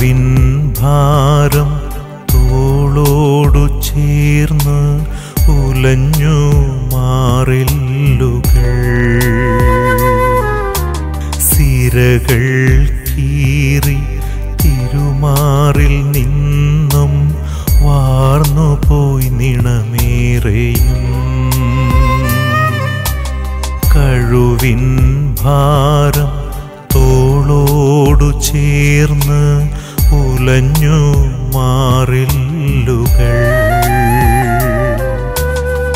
Win ഭാരം തോളോടു ചേർന്ന് ഉലഞ്ഞു മാറില്ലുകൾ. സിരകൾ കീറി തിരുമാറിൽ നിന്നും വാർന്നു പോയി നിണമേറെയും. കഴുവിൻ ഭാരം തോളോടു ചേർന്ന് ഉലഞ്ഞു മാറില്ലുകൾ.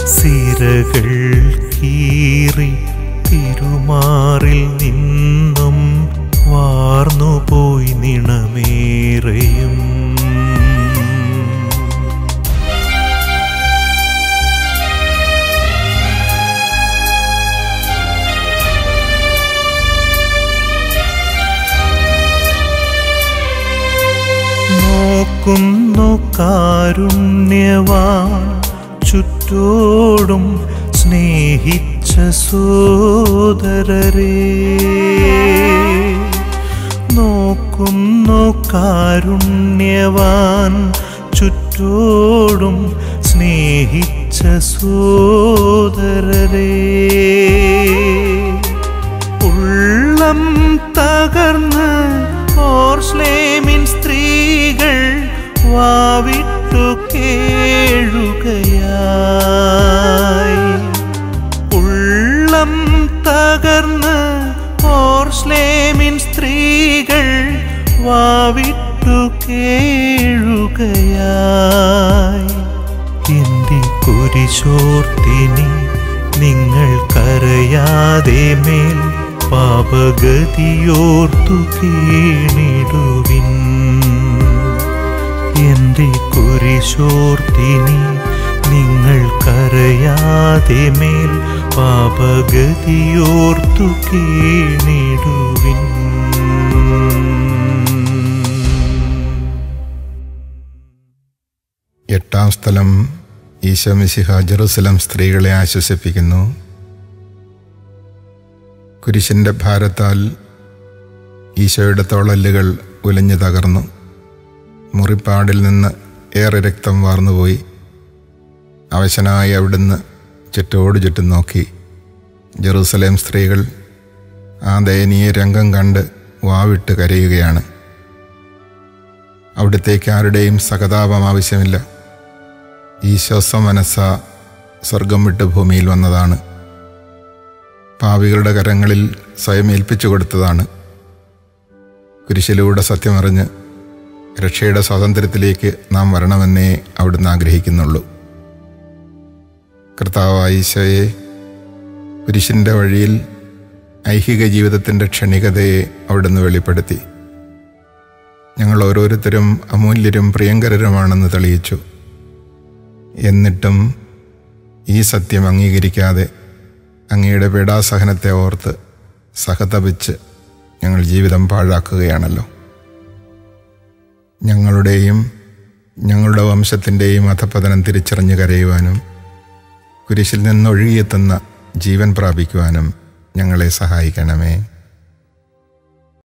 സിരകൾ കീറി തിരുമാറിൽ നിന്നും നോക്കുന്നു കാരുണ്യവാ ചുറ്റോടും സ്നേഹിച്ച സോദരരെ. നോക്കുന്നു കാരുണ്യവാൻ ചുറ്റോടും സ്നേഹിച്ച സോദരരെ. ഉള്ളം തകർന്ന് വാവിട്ടു കേഴുകയായി. എന്റെ കുരിശോർത്തിനി നിങ്ങൾ കരയാതെ മേൽ പാപഗതിയോർത്തു കീണിടുവിൻ. എന്റെ കുരിശോർത്തിനി നിങ്ങൾ കരയാതെ മേൽ പാപഗതിയോർത്തു കീണിടുവിൻ. എട്ടാം സ്ഥലം ഈശോമിശിഹ ജെറുസലം സ്ത്രീകളെ ആശ്വസിപ്പിക്കുന്നു. കുരിശിന്റെ ഭാരത്താൽ ഈശോയുടെ തോളല്ലുകൾ ഉലഞ്ഞു തകർന്നു. മുറിപ്പാടിൽ നിന്ന് ഏറെ രക്തം വാർന്നുപോയി അവശനായി അവിടുന്ന് ചുറ്റോട് ചുറ്റും നോക്കി. ജെറൂസലേം സ്ത്രീകൾ ആ ദയനീയ രംഗം കണ്ട് വാവിട്ട് കരയുകയാണ്. അവിടത്തേക്ക് ആരുടെയും സഹതാപം ആവശ്യമില്ല. ഈശോസ മനസ്സ സ്വർഗം വിട്ട് ഭൂമിയിൽ വന്നതാണ്. പാവികളുടെ കരങ്ങളിൽ സ്വയം ഏൽപ്പിച്ചു കൊടുത്തതാണ്. കുരിശിലൂടെ സത്യമറിഞ്ഞ് രക്ഷയുടെ സ്വാതന്ത്ര്യത്തിലേക്ക് നാം വരണമെന്നേ അവിടുന്ന് ആഗ്രഹിക്കുന്നുള്ളൂ. കർത്താവ് ഈശോയെ കുരിശിന്റെ വഴിയിൽ ഐഹിക ജീവിതത്തിന്റെ ക്ഷണികതയെ അവിടുന്ന് വെളിപ്പെടുത്തി. ഞങ്ങൾ ഓരോരുത്തരും അമൂല്യരും പ്രിയങ്കരരുമാണെന്ന് തെളിയിച്ചു. എന്നിട്ടും ഈ സത്യം അംഗീകരിക്കാതെ അങ്ങയുടെ പീഡാസഹനത്തെ ഓർത്ത് സഹതപിച്ച് ഞങ്ങൾ ജീവിതം പാഴാക്കുകയാണല്ലോ. ഞങ്ങളുടെയും ഞങ്ങളുടെ വംശത്തിന്റെയും അധപതനം തിരിച്ചറിഞ്ഞു കരയുവാനും കുരിശിൽ നിന്നൊഴുകിയെത്തുന്ന ജീവൻ പ്രാപിക്കുവാനും ഞങ്ങളെ സഹായിക്കണമേ.